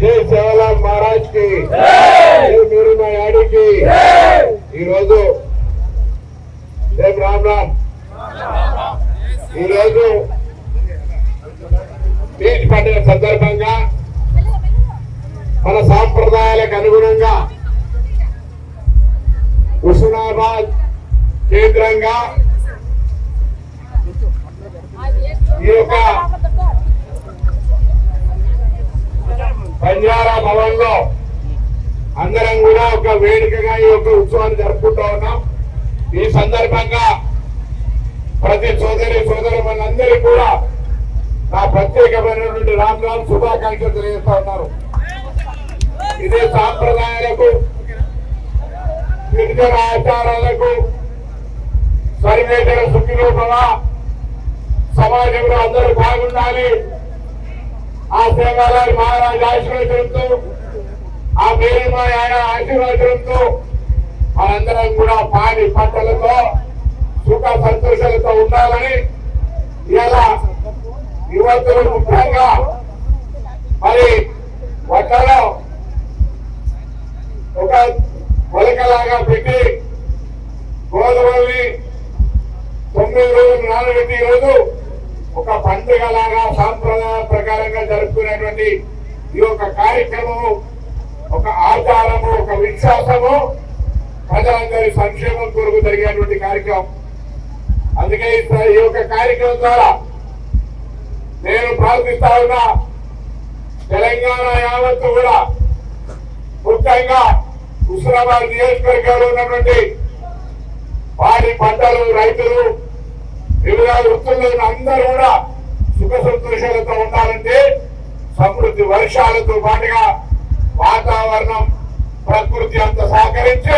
జై సేవలాల్ మహారాజ్కి జై మీరున్న యాడికి. ఈరోజు జై రామ్ రామ్. ఈరోజు బీచ్ పండుగ సందర్భంగా మన సాంప్రదాయాలకు అనుగుణంగా హుస్నాబాద్ కేంద్రంగా ఈ యొక్క బంజారా భవన్లో అందరం కూడా ఒక వేడుకగా ఈ యొక్క ఉత్సవాన్ని జరుపుకుంటూ ఉన్నాం. ఈ సందర్భంగా ప్రతి సోదరి సోదరు మనందరికీ కూడా నా ప్రత్యేకమైనటువంటి రామ్ రామ్ శుభాకాంక్షలు తెలియజేస్తా ఉన్నారు. ఇదే సాంప్రదాయాలకు గిరిజన ఆచారాలకు సర్వేతర సుఖిలోపల సమాజంలో అందరూ బాగుండాలి. ఆ సేవాలాల్ మహారాజ్ ఆశీర్వచనంతో ఆ మేరీమా ఆయన ఆశీర్వచనంతో మనందరం కూడా పాడి పంటలతో సుఖ సంతోషాలతో ఉండాలని ఇలా యువతులు ముఖ్యంగా మరి వడ్లలో ఒక మొలకలాగా పెట్టి గోధుమల్ని తొమ్మిది రోజులు నానబెట్టి రోజు ఒక పండుగ లాగా సాంప్రదాయ ప్రకారంగా జరుపుకునేటువంటి ఈ యొక్క కార్యక్రమము ఒక ఆచారము ఒక విశ్వాసము ప్రజలందరి సంక్షేమం కొరకు జరిగేటువంటి కార్యక్రమం. అందుకే ఈ ఈ యొక్క కార్యక్రమం ద్వారా నేను ప్రార్థిస్తా ఉన్నా తెలంగాణ యావత్తు కూడా ముఖ్యంగా హుస్నాబాద్ నియోజకవర్గంలో ఉన్నటువంటి వారి పంటలు రైతులు వివిధ వృత్తుల్లో అందరూ కూడా సుఖ సంతోషాలతో ఉండాలంటే సమృద్ధి వర్షాలతో పాటుగా వాతావరణం ప్రకృతి అంత సహకరించి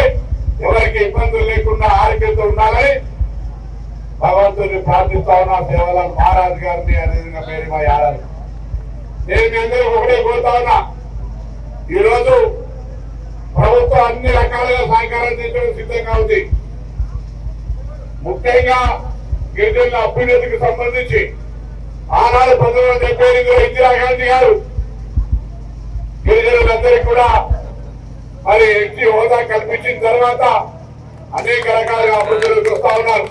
ఎవరికి ఇబ్బందులు లేకుండా ఆరోగ్యంతో ఉండాలని భగవంతుని ప్రార్థిస్తా ఉన్నా. సేవలను మహారాజు గారిని అదేవిధంగా పేరు మా యారాలు నేను మీ అందరూ ఒకటే కోరుతా ఉన్నా. ఈరోజు ప్రభుత్వం అన్ని రకాలుగా సహకారం చేయడానికి సిద్ధంగా ఉంది. ముఖ్యంగా గిరిజనుల అభ్యున్నతికి సంబంధించి ఆనాడు పంతొమ్మిది వందల డెబ్బై ఎనిమిదిలో ఇందిరాగాంధీ గారు గిరిజనులందరికీ కూడా మరి ఎస్టీ హోదా కల్పించిన తర్వాత అనేక రకాలుగా అభివృద్ధిలో చూస్తా ఉన్నారు.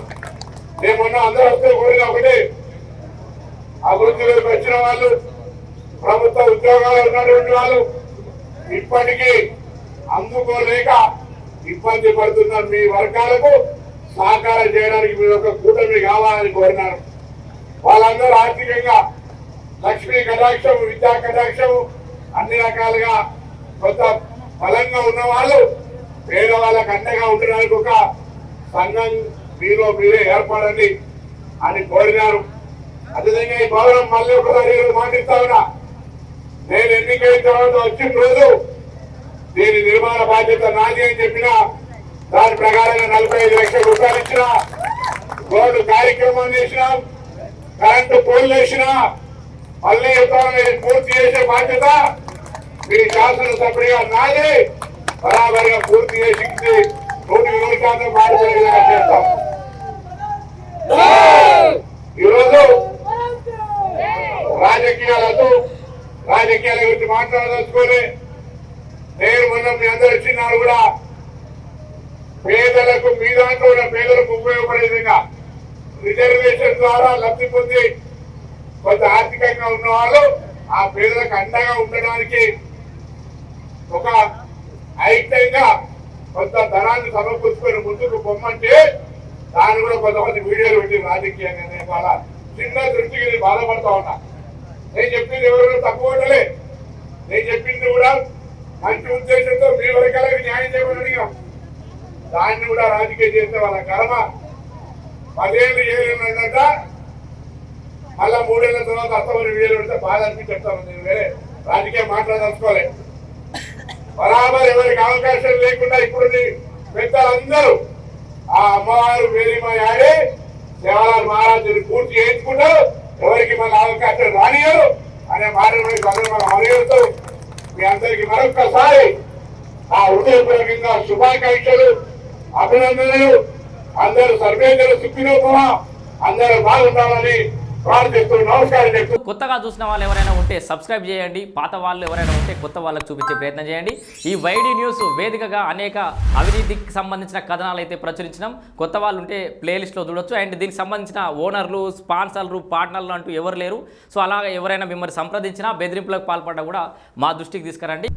నేను మొన్న అందరూ వస్తే కోరిన ఒకటి అభివృద్ధిలోకి వచ్చిన వాళ్ళు ప్రభుత్వ ఉద్యోగాలు ఉన్నటువంటి వాళ్ళు ఇప్పటికీ అందుకోలేక ఇబ్బంది పడుతున్న మీ వర్గాలకు సహకారం చేయడానికి మీ యొక్క కూటమి కావాలని కోరినారు. వాళ్ళందరూ ఆర్థికంగా లక్ష్మీ కటాక్షం విద్యా కటాక్షం అన్ని రకాలుగా కొంత బలంగా ఉన్న వాళ్ళు పేదవాళ్ళకు అండగా ఉండడానికి ఒక సంఘం మీలో మీరే ఏర్పడండి అని కోరినారు. అదేవిధంగా ఈ భవనం మళ్ళీ ఒకసారి మాటిస్తా ఉన్నా. నేను ఎన్నికైన తర్వాత వచ్చిన రోజు దీని నిర్మాణ బాధ్యత నాది అని చెప్పిన దాని ప్రకారంగా నలభై ఐదు లక్షల రూపాయలు ఇచ్చిన రోడ్డు కార్యక్రమం చేసినాం కరెంటు పోల్ చేసిన మళ్ళీ ఎప్పుడైనా పూర్తి చేసే బాధ్యత మీ శాసనసభ్యుడిగా నాది. బరాబరిగా పూర్తి చేసి నూటి నూరు శాతం చేస్తాం. ఈరోజు రాజకీయాలతో రాజకీయాల గురించి మాట్లాడదలుచుకొని నేను మొన్న మీ అందరు వచ్చినారు కూడా పేదలకు మీ దాంట్లో ఉన్న పేదలకు ఉపయోగపడే విధంగా రిజర్వేషన్ ద్వారా లబ్ధి పొంది కొంత ఆర్థికంగా ఉన్న వాళ్ళు ఆ పేదలకు అండగా ఉండడానికి ఒక ఐక్యంగా కొంత ధనాన్ని సమకూర్చుకొని ముందుకు పొమ్మంటే దాన్ని కూడా కొంతమంది వీడియోలు పెట్టి రాజకీయంగా నేను వాళ్ళ చిన్న దృష్టికి బాధపడతా ఉన్నా. నేను చెప్పింది ఎవరు తక్కువ ఉండలే నేను చెప్పింది కూడా మంచి ఉద్దేశంతో మీ వర్గాలకు న్యాయం చేయమని అడిగాం దాన్ని కూడా రాజకీయం చేస్తే వాళ్ళ కర్మ పదేళ్ళు ఏళ్ళంట మళ్ళా మూడేళ్ళ తర్వాత అత్తమని వీడియోలు పెడితే బాధ అనిపించేస్తాను నేను వేరే రాజకీయం మాట్లాడదలుచుకోలే బరాబర్ ఎవరికి అవకాశం లేకుండా ఇప్పుడు పెద్దలందరూ ఆ అమ్మవారు వేరేమై దేవాలయ మహారాజుని పూర్తి చేయించుకుంటారు. ఎవరికి మళ్ళీ అవకాశం రానియరు అనే మాట అందరూ మనం అమలు మీ అందరికి మరొక్కసారి ఆ హృదయపూర్వకంగా శుభాకాంక్షలు. అభినందనలు. అందరూ సర్వేంద్ర సుఖినోపమ అందరూ బాగుంటామని కొత్తగా చూసిన వాళ్ళు ఎవరైనా ఉంటే సబ్స్క్రైబ్ చేయండి. పాత వాళ్ళు ఎవరైనా ఉంటే కొత్త వాళ్ళకి చూపించే ప్రయత్నం చేయండి. ఈ వైడి న్యూస్ వేదికగా అనేక అవినీతికి సంబంధించిన కథనాలు అయితే ప్రచురించినాం. కొత్త వాళ్ళు ఉంటే ప్లేలిస్ట్లో చూడొచ్చు. అండ్ దీనికి సంబంధించిన ఓనర్లు స్పాన్సర్లు పార్ట్నర్లు అంటూ ఎవరు లేరు. సో అలాగే ఎవరైనా మిమ్మల్ని సంప్రదించినా బెదిరింపులకు పాల్పడ్డా కూడా మా దృష్టికి తీసుకురండి.